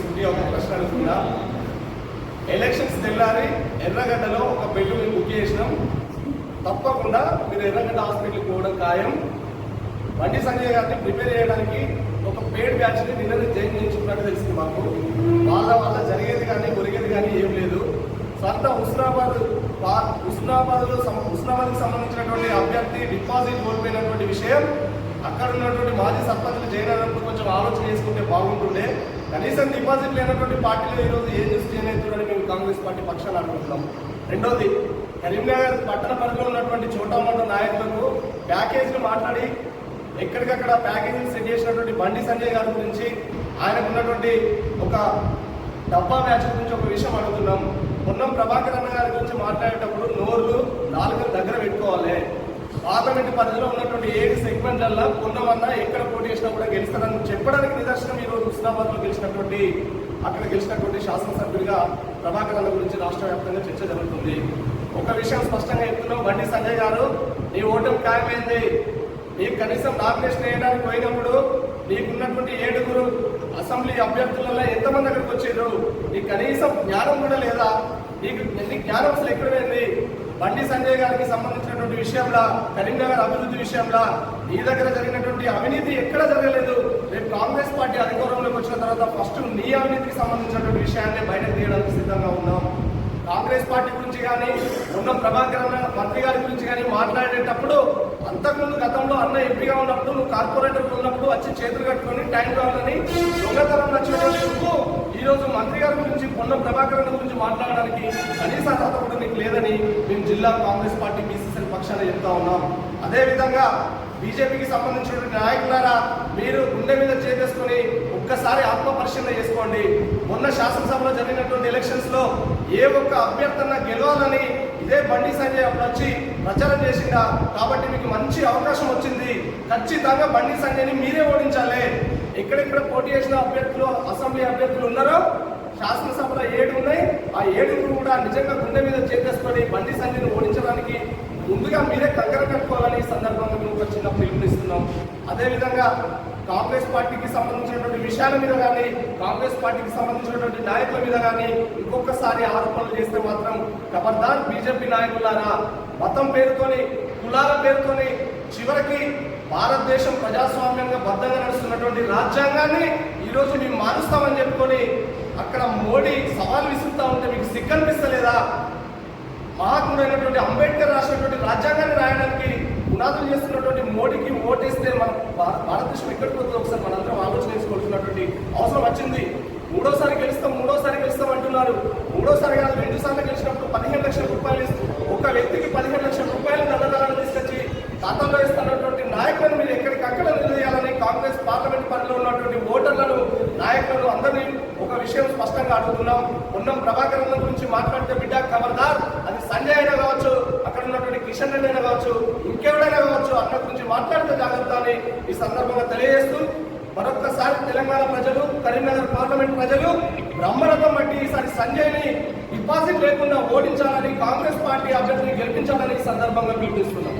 సూటిగా ఒక ప్రశ్న అడుగుతున్నా. ఎలక్షన్స్ తెల్లారి ఎర్రగడ్డలో ఒక బెడ్ మేము బుక్ చేసినాం. తప్పకుండా మీరు ఎర్రగడ్డ హాస్పిటల్కి పోవడం ఖాయం. బండి సంజయ్ గారిని ప్రిపేర్ చేయడానికి ఒక పేడ్ బ్యాచ్ని నిన్న జాయిన్ చేయించుకున్నట్టు తెలిసింది మాకు. వాళ్ళ వల్ల జరిగేది కానీ ఒరిగేది కానీ ఏం లేదు. సొంత హుస్నాబాద్ హుస్నాబాద్లో హుస్నాబాద్కి సంబంధించినటువంటి అభ్యర్థి డిపాజిట్ కోల్పోయినటువంటి విషయం అక్కడ ఉన్నటువంటి మాజీ సర్పంచ్లు జాయిన్ కొంచెం ఆలోచన చేసుకుంటే బాగుంటుండే. కనీసం డిపాజిట్ లేనటువంటి పార్టీలో ఈరోజు ఏం చేసి జాయిన్ మేము కాంగ్రెస్ పార్టీ పక్షాలు అనుకుంటున్నాం. రెండోది కరీంనగర్ పట్టణ పరిధిలో ఉన్నటువంటి చోటామోట నాయకులకు ప్యాకేజీలు మాట్లాడి ఎక్కడికక్కడ ప్యాకేజీలు సెట్ చేసినటువంటి బండి సంజయ్ గారి గురించి ఆయనకు ఉన్నటువంటి ఒక డబ్బా మ్యాచ్ గురించి ఒక విషయం అడుగుతున్నాం. పొన్నం ప్రభాకర్ అన్న గారి గురించి మాట్లాడేటప్పుడు నోర్లు నాలుగు దగ్గర పెట్టుకోవాలి. పార్లమెంట్ పరిధిలో ఉన్నటువంటి ఏడు సెగ్మెంట్లలో పొన్నమన్న ఎక్కడ పోటీ చేసినా కూడా గెలుస్తారని చెప్పడానికి నిదర్శనం ఈరోజు హుస్నాబాద్లో గెలిచినటువంటి అక్కడ గెలిచినటువంటి శాసనసభ్యుడిగా ప్రభాకర్ అన్న గురించి రాష్ట్ర వ్యాప్తంగా చర్చ జరుగుతుంది. ఒక విషయం స్పష్టంగా చెప్తున్నాం. బండి సంజయ్ గారు నీ ఓటమి ఖాయమైంది. నీకు కనీసం నామినేషన్ వేయడానికి పోయినప్పుడు నీకున్నటువంటి ఏడుగురు అసెంబ్లీ అభ్యర్థులలో ఎంతమంది అక్కడికి వచ్చారు? నీకు కనీసం జ్ఞానం కూడా లేదా? నీకు నీకు జ్ఞానం అసలు ఎక్కడ బండి సంజయ్ గారికి సంబంధించినటువంటి విషయంలో కరీంనగర్ అభివృద్ధి విషయంలో నీ దగ్గర జరిగినటువంటి అవినీతి ఎక్కడ జరగలేదు. రేపు కాంగ్రెస్ పార్టీ అధికారంలోకి వచ్చిన తర్వాత ఫస్ట్ నీ అవినీతికి సంబంధించినటువంటి విషయాన్ని బయటకు తీయడానికి సిద్ధంగా ఉన్నాం. కాంగ్రెస్ పార్టీ గురించి కానీ ఉన్న ప్రభాకర్ అన్న మంత్రి గారి గురించి కానీ మాట్లాడేటప్పుడు అంతకుముందు గతంలో అన్న ఎంపీగా ఉన్నప్పుడు నువ్వు కార్పొరేటర్ ఉన్నప్పుడు వచ్చి చేతులు కట్టుకొని ట్యాంక్ కావాలని దొంగతనం నచ్చినటువంటి ఈరోజు మంత్రి గారి గురించి పొన్న ప్రభాకర్ గురించి మాట్లాడడానికి కనీస అర్హత కూడా నీకు లేదని మేము జిల్లా కాంగ్రెస్ పార్టీ బీసీసీ పక్షాన చెప్తా ఉన్నాం. అదేవిధంగా బీజేపీకి సంబంధించినటువంటి నాయకులారా మీరు గుండె మీద చేసేసుకొని ఒక్కసారి ఆత్మపరిశీలన చేసుకోండి. మొన్న శాసనసభలో జరిగినటువంటి ఎలక్షన్స్లో ఏ ఒక్క అభ్యర్థన గెలవాలని ఇదే బండి సంజయ్ అప్పుడు వచ్చి ప్రచారం చేసిందా కాబట్టి మీకు మంచి అవకాశం వచ్చింది. ఖచ్చితంగా బండి సంజయ్ని మీరే ఓడించాలి. ఎక్కడెక్కడ పోటీ చేసిన అభ్యర్థులు అసెంబ్లీ అభ్యర్థులు ఉన్నారో శాసనసభలో ఏడు ఉన్నాయి. ఆ ఏడుగురు కూడా నిజంగా గుండె మీద చేసేసుకొని బండి సంజయ్ని ఓడించడానికి ముందుగా మీరే కగ్గర కట్టుకోవాలని సందర్భంగా మేము ఒక చిన్న పిలుపునిస్తున్నాం. అదేవిధంగా కాంగ్రెస్ పార్టీకి సంబంధించినటువంటి విషయాల మీద కానీ కాంగ్రెస్ పార్టీకి సంబంధించినటువంటి నాయకుల మీద కానీ ఇంకొకసారి ఆరోపణలు చేస్తే మాత్రం ఖబర్దార్ బీజేపీ నాయకులారా మతం పేరుతోని కులాల పేరుతోని చివరికి భారతదేశం ప్రజాస్వామ్యంగా బద్ధంగా నడుస్తున్నటువంటి రాజ్యాంగాన్ని ఈరోజు మేము మారుస్తామని చెప్పుకొని అక్కడ మోడీ సవాల్ విసురుతా ఉంటే మీకు సిగ్గనిపిస్తలేదా? మహాత్ముడైనటువంటి అంబేద్కర్ రాసినటువంటి రాజ్యాంగాన్ని రాయడానికి పునాదులు చేస్తున్నటువంటి మోడీకి ఓటేస్తే మన భారతదేశం ఎక్కడికి పోతుంది ఒకసారి మనందరం ఆలోచన చేసుకోవాల్సినటువంటి అవసరం వచ్చింది. మూడోసారి గెలుస్తాం మూడోసారి గెలుస్తాం అంటున్నారు. మూడోసారి కాదు రెండు సార్లు గెలిచినప్పుడు పదిహేను లక్షల రూపాయలు ఇస్తూ ఒక వ్యక్తికి పదిహేను లక్షల రూపాయలు దండదాలను తీసుకొచ్చి ఖాతాలో ఇస్తున్నటువంటి నాయకులను మీరు ఎక్కడికక్కడ నిలదీయాలని కాంగ్రెస్ పార్లమెంట్ పరిధిలో ఉన్నటువంటి ఓటర్లను నాయకులను అందరినీ ఒక విషయం స్పష్టంగా అడుగుతున్నాం. ఉన్నం ప్రభాకర్ గురించి మాట్లాడితే బిడ్డ ఖబర్దార్ అది సంజయ్ అయినా కావచ్చు అక్కడ ఉన్నటువంటి కిషన్ రెడ్డి అయినా కావచ్చు ఇంకెవడైనా కావచ్చు అన్న గురించి మాట్లాడితే జాగ్రత్త అని ఈ సందర్భంగా తెలియజేస్తూ మరొక్కసారి తెలంగాణ ప్రజలు కరీంనగర్ పార్లమెంట్ ప్రజలు బ్రహ్మరథం బట్టి ఈసారి సంజయ్ని డిపాజిట్ లేకుండా ఓడించాలని కాంగ్రెస్ పార్టీ అభ్యర్థిని గెలిపించాలని ఈ సందర్భంగా పిలుపునిస్తున్నాం